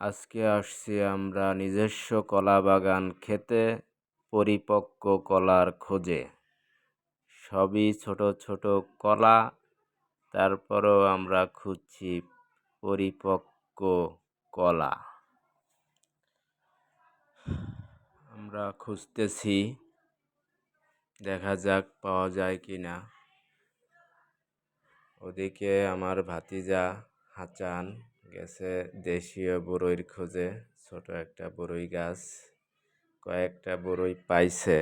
আজকে আসছি আমরা নিজস্ব কলা বাগান খেতে পরিপক্ক কলার খোঁজে। সবই ছোট ছোট কলা, তারপরেও আমরা খুঁজছি পরিপক্ক কলা। আমরা খুঁজতেছি, দেখা যাক পাওয়া যায় কি না ওদিকে আমার ভাতিজা হাচান। গেছে দেশীয় বড়ইর খোঁজে। ছোট একটা বড়ই গাছ, কয়েকটা বড়ই পাইছে।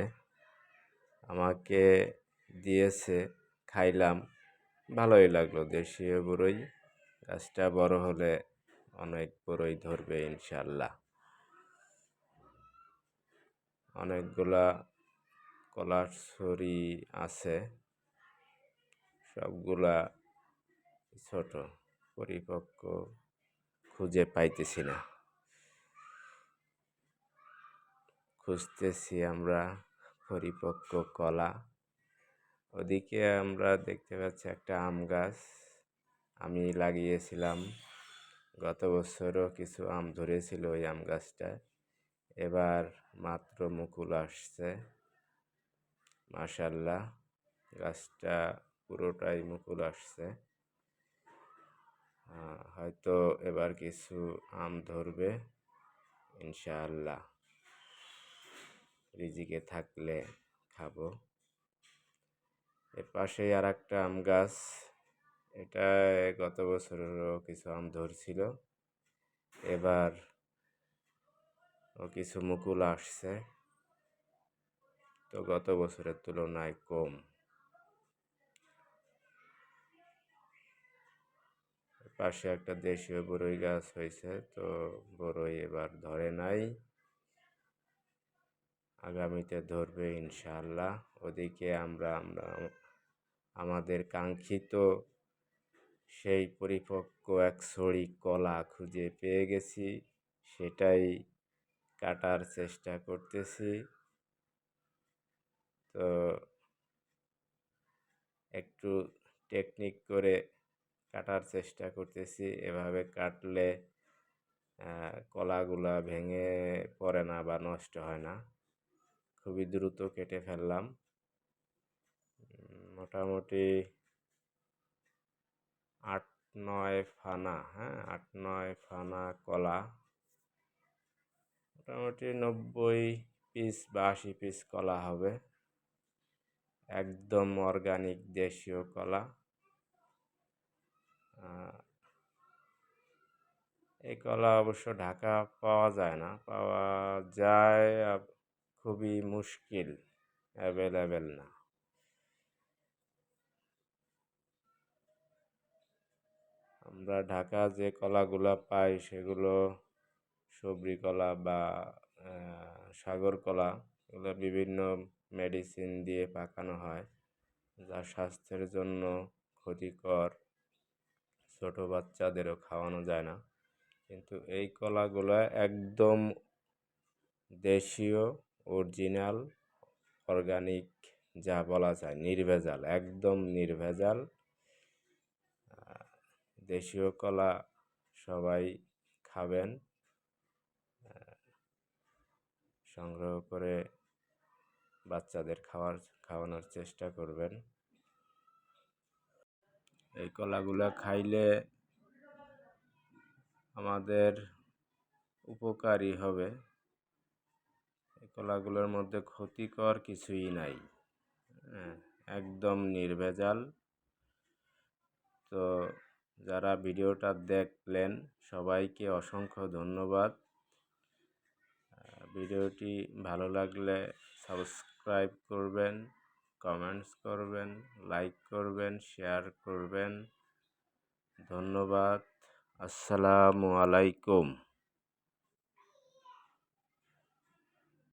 আমাকে দিয়েছে, খাইলাম। ভালোই লাগল দেশীয় বড়ই গাছটা বড় হলে অনেক বড়ই ধরবে ইনশাল্লাহ অনেকগুলা কলার ছড়ি আছে। সবগুলা ছোট, পরিপক্ক খুঁজে পাইতেছি না। খুঁজতেছি আমরা পরিপক্ক কলা। ওদিকে আমরা দেখতে পাচ্ছি একটা আম গাছ। আমি লাগিয়েছিলাম। গত বছরও কিছু আম ধরেছিল ওই আম গাছটা এবার মাত্র মুকুল আসছে। মাশাল্লাহ, গাছটা পুরোটাই মুকুল আসছে। হয়তো এবার কিছু আম ধরবে, ইনশাআল্লাহ। রিজিকে থাকলে খাব। এর পাশেই আর একটা আম গাছ এটা গত বছরেরও কিছু আম ধরছিল। এবার ও কিছু মুকুল আসছে। তো গত বছরের তুলনায় কম। পাশে একটা দেশীয় বড়ই গাছ হয়েছে, তো বড়ই এবার ধরে নাই। আগামীতে ধরবে ইনশাল্লাহ ওদিকে আমরা আমরা, আমাদের কাঙ্ক্ষিত সেই পরিপক্ক এক ছড়ি কলা খুঁজে পেয়ে গেছি, সেটাই কাটার চেষ্টা করতেছি। তো একটু টেকনিক করে কাটার চেষ্টা করতেছি। এভাবে কাটলে কলাগুলা ভেঙে পড়ে না বা নষ্ট হয় না। খুবই দ্রুত কেটে ফেললাম। মোটামুটি আট নয় ফানা হ্যাঁ? আট নয় ফানা কলা। মোটামুটি নব্বই পিস বা আশি পিস কলা হবে। একদম অর্গানিক দেশীয় কলা। এই কলা অবশ্য ঢাকা পাওয়া যায় না। পাওয়া যায় খুবই মুশকিল, অ্যাভেলেবেল না। আমরা ঢাকা যে কলাগুলো পাই সেগুলো সবরি কলা বা সাগর কলা এগুলো বিভিন্ন মেডিসিন দিয়ে পাকানো হয়। যা স্বাস্থ্যের জন্য ক্ষতিকর। ছোটো বাচ্চাদেরও খাওয়ানো যায় না। কিন্তু এই কলাগুলো একদম দেশীয়, অরিজিনাল, অর্গানিক যা বলা যায় নির্ভেজাল, একদম নির্ভেজাল। দেশীয় কলা সবাই খাবেন। সংগ্রহ করে বাচ্চাদের খাওয়ার, খাওয়ানোর চেষ্টা করবেন। এই কলাগুলো খাইলে আমাদের উপকারী হবে। এই কলাগুলোর মধ্যে ক্ষতিকর কিছুই নাই। হ্যাঁ, একদম নির্ভেজাল। তো যারা ভিডিওটা দেখলেন সবাইকে অসংখ্য ধন্যবাদ। ভিডিওটি ভালো লাগলে সাবস্ক্রাইব করবেন। কমেন্টস করবেন লাইক করবেন শেয়ার করবেন। ধন্যবাদ। আসসালামু আলাইকুম।